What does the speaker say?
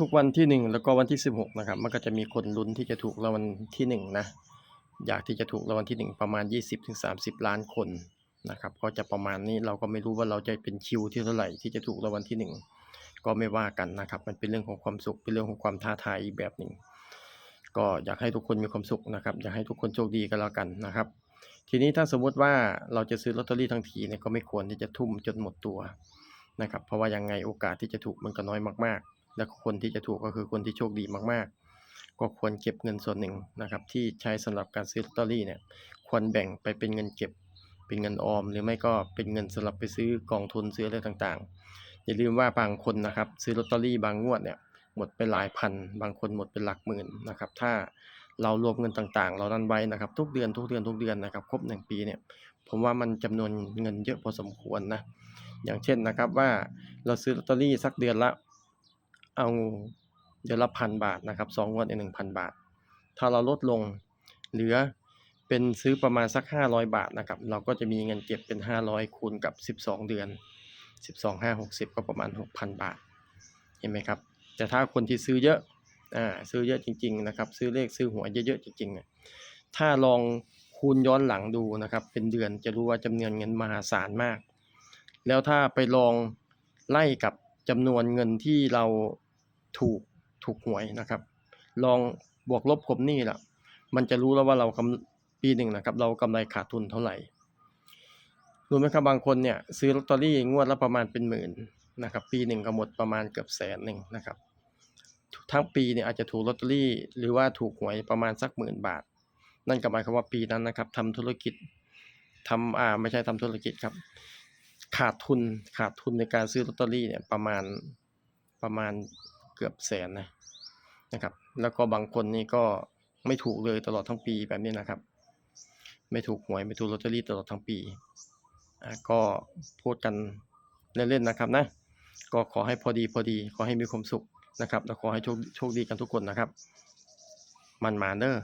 ทุกวันที่หนึ่งแล้วก็วันที่สิบหกนะครับ มันก็จะมีคนลุ้นที่จะถูกรางวัลที่หนึ่งนะอยากที่จะถูกรางวัลที่หนึ่งประมาณยี่สิบถึงสามสิบล้านคนนะครับ ก็จะประมาณนี้เราก็ไม่รู้ว่าเราจะเป็นคิวที่เท่าไหร่ที่จะถูกรางวัลที่หนึ่งก็ไม่ว่ากันนะครับ มันเป็นเรื่องของความสุขเป็นเรื่องของความท้าทายอีกแบบหนึ่งก็อยากให้ทุกคนมีความสุขนะครับอยากให้ทุกคนโชคดีกันแล้วกันนะครับ ทีนี้ถ้าสมมุติว่าเราจะซื้อลอตเตอรี่ทั้งทีเนี่ยก็ไม่ควรที่จะทุ่มจนหมดตัวนะครับ เพราะว่ายังไงโอกาสที่จะถูกมันก็น้อยมากๆ และคนที่จะถูกก็คือคนที่โชคดีมากๆ ก็ควรเก็บเงินส่วนหนึ่งนะครับ ที่ใช้สำหรับการซื้อลอตเตอรี่เนี่ยควรแบ่งไปเป็นเงินเก็บ เป็นเงินออม หรือไม่ก็เป็นเงินสำหรับไปซื้อกองทุนซื้ออะไรต่างๆ อย่าลืมว่าบางคนนะครับ ซื้อลอตเตอรี่บางงวดเนี่ยหมดไปหลายพัน บางคนหมดเป็นหลักหมื่นนะครับ ถ้าเรารวมเงินต่างๆ เรานั้นไว้นะครับ ทุกเดือนทุกเดือนทุกเดือนนะครับ ครบหนึ่งปีเนี่ย ผมว่ามันจำนวนเงินเยอะพอสมควรนะ อย่างเช่นนะครับว่าเราซื้อลอตเตอรี่สักเดือนละ เอาเดือนละพันบาทนะครับสองงวดในหนึ่งพันบาท ถ้าเราลดลงเหลือเป็นซื้อประมาณสักห้าร้อยบาทนะครับ เราก็จะมีเงินเก็บเป็นห้าร้อยคูณกับสิบสองเดือนสิบสองห้าหกสิบก็ประมาณหกพันบาท เห็นไหมครับ แต่ถ้าคนที่ซื้อเยอะ อ่า ซื้อเยอะจริง ๆ นะครับ ซื้อเลขซื้อหวยเยอะๆจริงๆเนี่ยถ้าลองคูณย้อนหลังดูนะครับ เป็นเดือนจะรู้ว่าจำนวนเงินมหาศาลมาก แล้วถ้าไปลองไล่กับจำนวนเงินที่เรา ถูกถูกหวยนะครับ ลองบวกลบกบหนี้ล่ะ มันจะรู้แล้วว่าเรากำปีหนึ่งนะครับ เรากำไรขาดทุนเท่าไหร่รู้ไหมครับบางคนเนี่ยซื้อลอตเตอรี่งวดละประมาณเป็นหมื่นนะครับ ปีหนึ่งก็หมดประมาณเกือบแสนหนึ่งนะครับ ทั้งปีเนี่ยอาจจะถูกลอตเตอรี่ หรือว่าถูกหวยประมาณสักหมื่นบาท นั่นก็หมายความว่าปีนั้นนะครับทำธุรกิจทำอ่าไม่ใช่ทำธุรกิจครับ ขาดทุนขาดทุนในการซื้อลอตเตอรี่เนี่ยประมาณประมาณ เกือบแสนนะนะครับ แล้วก็บางคนนี่ก็ไม่ถูกเลยตลอดทั้งปีแบบนี้นะครับ ไม่ถูกหวยไม่ถูกลอตเตอรี่ตลอดทั้งปีอ่าก็พูดกันเล่นๆนะครับนะก็ขอให้พอดีพอดีขอให้มีความสุขนะครับ แล้วขอให้โชคโชคดีกันทุกคนนะครับ มันมาเด้อ